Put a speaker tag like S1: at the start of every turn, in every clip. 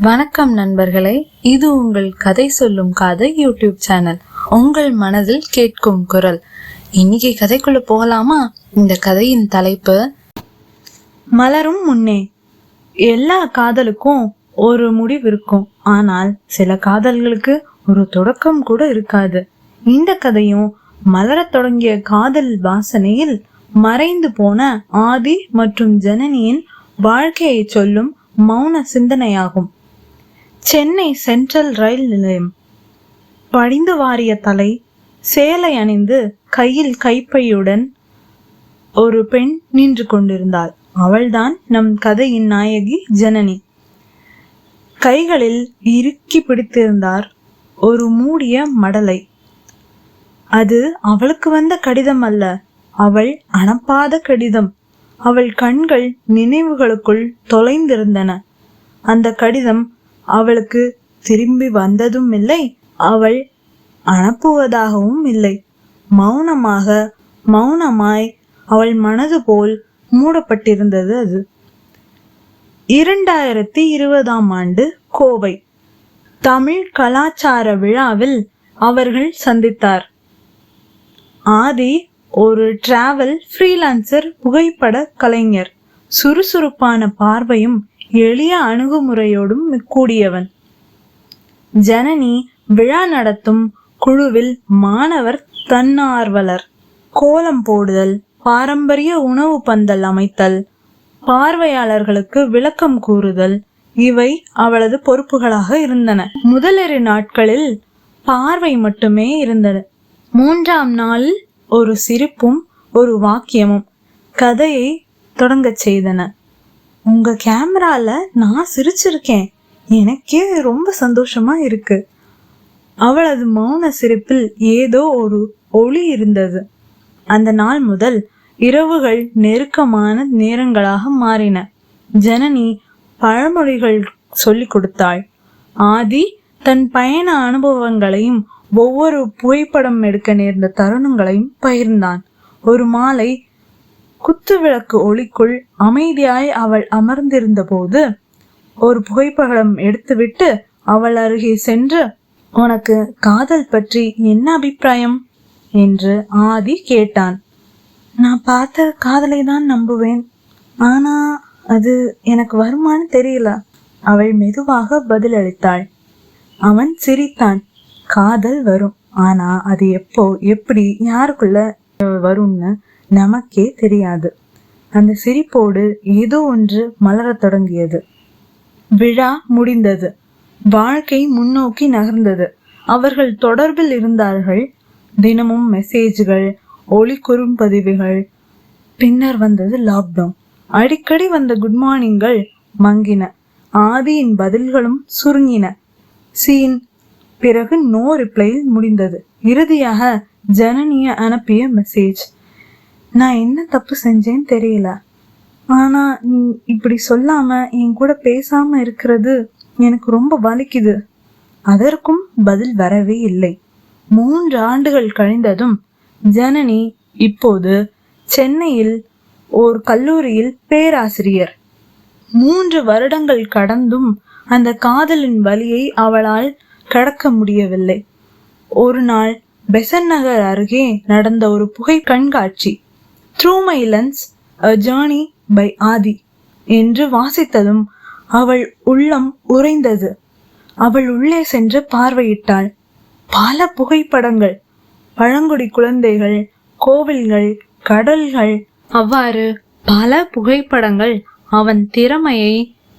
S1: வணக்கம் நண்பர்களே இது உங்கள் கதை சொல்லும் கதை யூடியூப் சேனல். உங்கள் மனதில் கேட்கும் குரல். இன்னைக்கு கதைக்குள்ள போகலாமா? இந்த கதையின் தலைப்பு மலரும் முன்னே. எல்லா காதலுக்கும் ஒரு முடிவு இருக்கும். ஆனால் சில காதல்களுக்கு ஒரு தொடக்கம் கூட இருக்காது. இந்த கதையும் மலரத் தொடங்கிய காதல் வாசனையில் மறைந்து போன ஆதி மற்றும் ஜனனியின் வாழ்க்கையை சொல்லும் மௌன சிந்தனையாகும். சென்னை சென்ட்ரல் ரயில் நிலையம். படிந்து வாரிய தலை சேலை அணிந்து கையில் கைப்பையுடன் ஒரு பெண் நின்று கொண்டிருந்தாள். அவள்தான் நம் கதையின் நாயகி ஜனனி. கைகளில் இறுக்கி பிடித்திருந்தார் ஒரு மூடிய மடலை. அது அவளுக்கு வந்த கடிதம் அல்ல அவள் அனப்பாத கடிதம். அவள் கண்கள் நினைவுகளுக்குள் தொலைந்திருந்தன. அந்த கடிதம் அவளுக்கு திரும்பி வந்ததும் இல்லை. அவள் அனுப்புவதாகவும் இல்லை. மௌனமாக மௌனமாய் அவள் மனது போல் மூடப்பட்டிருந்தது அது. இரண்டாயிரத்தி இருபதாம் ஆண்டு கோவை. தமிழ் கலாச்சார விழாவில் அவர்கள் சந்தித்தார். ஆதி ஒரு டிராவல் ஃப்ரீலான்சர் புகைப்பட கலைஞர். சுறுசுறுப்பான பார்வையும் எளிய அணுகுமுறையோடும் கூடியவன். ஜனனி விழா நடத்தும் குழுவில் மாணவர் தன்னார்வலர். கோலம் போடுதல் பாரம்பரிய உணவு பந்தல் அமைத்தல் பார்வையாளர்களுக்கு விளக்கம் கூறுதல் இவை அவளது பொறுப்புகளாக இருந்தன. முதலிரு நாட்களில் பார்வை மட்டுமே இருந்தது. மூன்றாம் நாளில் ஒரு சிரிப்பும் ஒரு வாக்கியமும் கதையை தொடங்கச் செய்தன. உங்க கேமரால நான் சிரிச்சிருக்கேன். எனக்கே ரொம்ப சந்தோஷமா இருக்கு. அவளது மௌன சிரிப்பில் ஏதோ ஒரு ஒளி இருந்தது. அந்த நாள் முதல் இரவுகள் நெருக்கமான நேரங்களாக மாறின. ஜனனி பழமொழிகள் சொல்லிக் கொடுத்தாள். ஆதி தன் பயண அனுபவங்களையும் ஒவ்வொரு புகைப்படம் எடுக்க நேர்ந்த தருணங்களையும் பகிர்ந்தான். ஒரு மாலை குத்துவிளக்கு ஒளிக்குள் அமைதியாய் அவள் அமர்ந்திருந்த போது ஒரு புகைப்படம் எடுத்துவிட்டு அவள் அருகே சென்று உனக்கு காதல் பற்றி என்ன அபிப்பிராயம்? என்று ஆதி கேட்டான். நான் பார்த்த காதலை தான் நம்புவேன். ஆனா அது எனக்கு வருமான்னு தெரியல. அவள் மெதுவாக பதிலளித்தாள். அவன் சிரித்தான். காதல் வரும். ஆனா அது எப்போ எப்படி யாருக்குள்ள வரும்னு நமக்கே தெரியாது. அந்த சிரிப்போடு ஏதோ ஒன்று மலரத் தொடங்கியது. விழா முடிந்தது. வாழ்க்கை முன்னோக்கி நகர்ந்தது. அவர்கள் தொடர்பில் இருந்தார்கள். தினமும் மெசேஜ்கள் ஒளி குறும்பதிவுகள் பின்னர் வந்தது லாக்டவுன் அடிக்கடி வந்த குட் மார்னிங்கள் மங்கின. ஆதியின் பதில்களும் சுருங்கின. சீன் பிறகு நோ ரிப்ளையில் முடிந்தது. இறுதியாக ஜனனிய அனுப்பிய மெசேஜ் நான் என்ன தப்பு செஞ்சேன்னு தெரியல. ஆனா நீ இப்படி சொல்லாம என் கூட பேசாம இருக்கிறது எனக்கு ரொம்ப வலிக்குது. அதற்கும் பதில் வரவே இல்லை. மூன்று ஆண்டுகள் கழிந்ததும் ஜனனி இப்போது சென்னையில் ஓர் கல்லூரியில் பேராசிரியர். மூன்று வருடங்கள் கடந்தும் அந்த காதலின் வலியை அவளால் கடக்க முடியவில்லை. ஒரு நாள் பெசன் நகர் அருகே நடந்த ஒரு புகை கண்காட்சி. Through my lens a journey by Aadhi என்று வாசித்ததும் அவள் உள்ளம் உறைந்தது. அவள் உள்ளே சென்று பார்வையிட்டாள். பல புகைப்படங்கள் பழங்குடி குழந்தைகள் கோவில்கள் கடல்கள். அவ்வாறு பல புகைப்படங்கள் அவன் திறமையை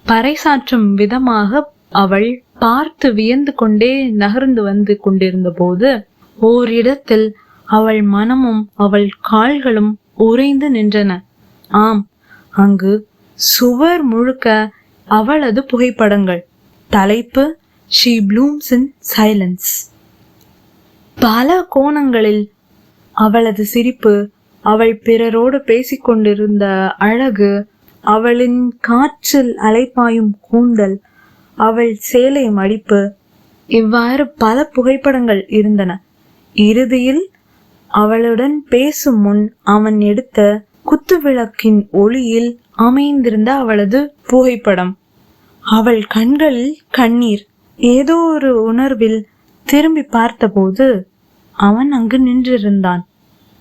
S1: பறைசாற்றும் விதமாக அவள் பார்த்து வியந்து கொண்டே நகர்ந்து வந்து கொண்டிருந்த போது ஓரிடத்தில் அவள் மனமும் அவள் கால்களும் உறைந்து நின்றன. ஆம் அங்கு சுவர் முழுக்க அவளது புகைப்படங்கள். தலைப்பு ஷீ ப்ளூம்ஸ் இன் சைலன்ஸ் பல கோணங்களில் அவளது சிரிப்பு அவள் பிறரோடு பேசிக்கொண்டிருந்த அழகு அவளின் காற்றில் அலைப்பாயும் கூந்தல் அவள் சேலை மடிப்பு இவ்வாறு பல புகைப்படங்கள் இருந்தன. இறுதியில் அவளுடன் பேசும் முன் அவன் எடுத்த குத்துவிளக்கின் ஒளியில் அமைந்திருந்த அவளது புகைப்படம். அவள் கண்களில் கண்ணீர். ஏதோ ஒரு உணர்வில் திரும்பி பார்த்தபோது அவன் அங்கு நின்றிருந்தான்.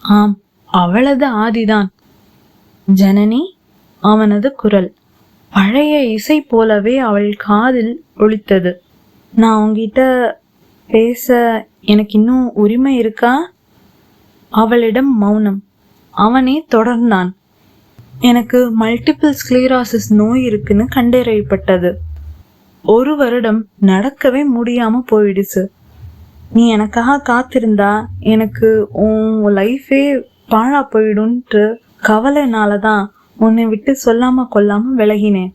S1: ஆம் அவளது ஆதிதான். ஜனனி அவனது குரல். பழைய இசை போலவே அவள் காதில் ஒழித்தது நான் உங்ககிட்ட பேச எனக்கு இன்னும் உரிமை இருக்கா? அவளிடம் மௌனம். அவனே தொடர்ந்தான். எனக்கு மல்டிபிள் ஸ்க்ளீராசிஸ் நோய் இருக்குன்னு கண்டறியப்பட்டது. ஒரு வருடம் நடக்கவே முடியாம போயிடுச்சு. நீ எனக்காக காத்திருந்தா எனக்கு உன் லைஃபே பாழா போயிடும்ன்ட்டு கவலைனால தான் உன்னை விட்டு சொல்லாம கொல்லாம விலகினேன்.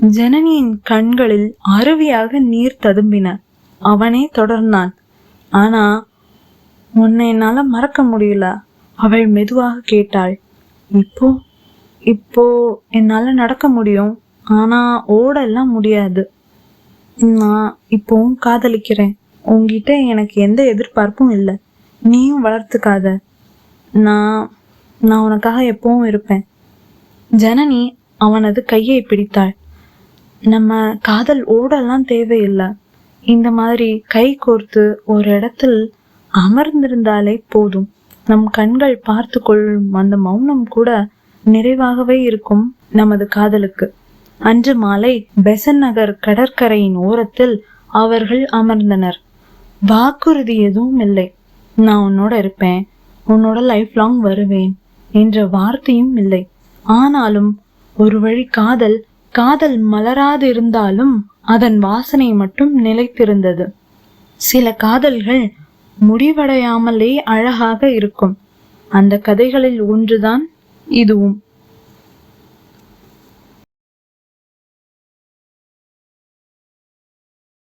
S1: ஜனனியின் கண்களில் அருவியாக நீர் ததும்பின. அவனே தொடர்ந்தான். ஆனா உன்னை என்னால மறக்க முடியல. அவள் மெதுவாக கேட்டாள். இப்போ இப்போ என்னால நடக்க முடியும். ஆனா ஓடெல்லாம் முடியாது. நான் இப்போவும் காதலிக்கிறேன். உங்ககிட்ட எனக்கு எந்த எதிர்பார்ப்பும் இல்லை. நீயும் வளர்த்துக்காத. நான் நான் உனக்காக எப்பவும் இருப்பேன். ஜனனி அவனது கையை பிடித்தாள். நம்ம காதல் ஓடெல்லாம் தேவையில்லை. இந்த மாதிரி கை கோர்த்து ஒரு இடத்தில் அமர்ந்திருந்தாலே போதும். நம் கண்கள் பார்த்து கொள்ளும் அந்த மௌனம் கூட நிறைவாகவே இருக்கும் நமது காதலுக்கு. அன்று மாலை பெசன் நகர் கடற்கரையின் ஓரத்தில் அவர்கள் அமர்ந்தனர். வாக்குறுதி எதுவும் இல்லை. நான் உன்னோட இருப்பேன். உன்னோட லைஃப் லாங் வருவேன் என்ற வார்த்தையும் இல்லை. ஆனாலும் ஒரு வழி காதல் காதல் மலராது இருந்தாலும் அதன் வாசனை மட்டும் நிலைத்திருந்தது. சில காதல்கள் முடிவடையாமலே அழகாக இருக்கும். அந்த கதைகளில் ஒன்றுதான் இதுவும்.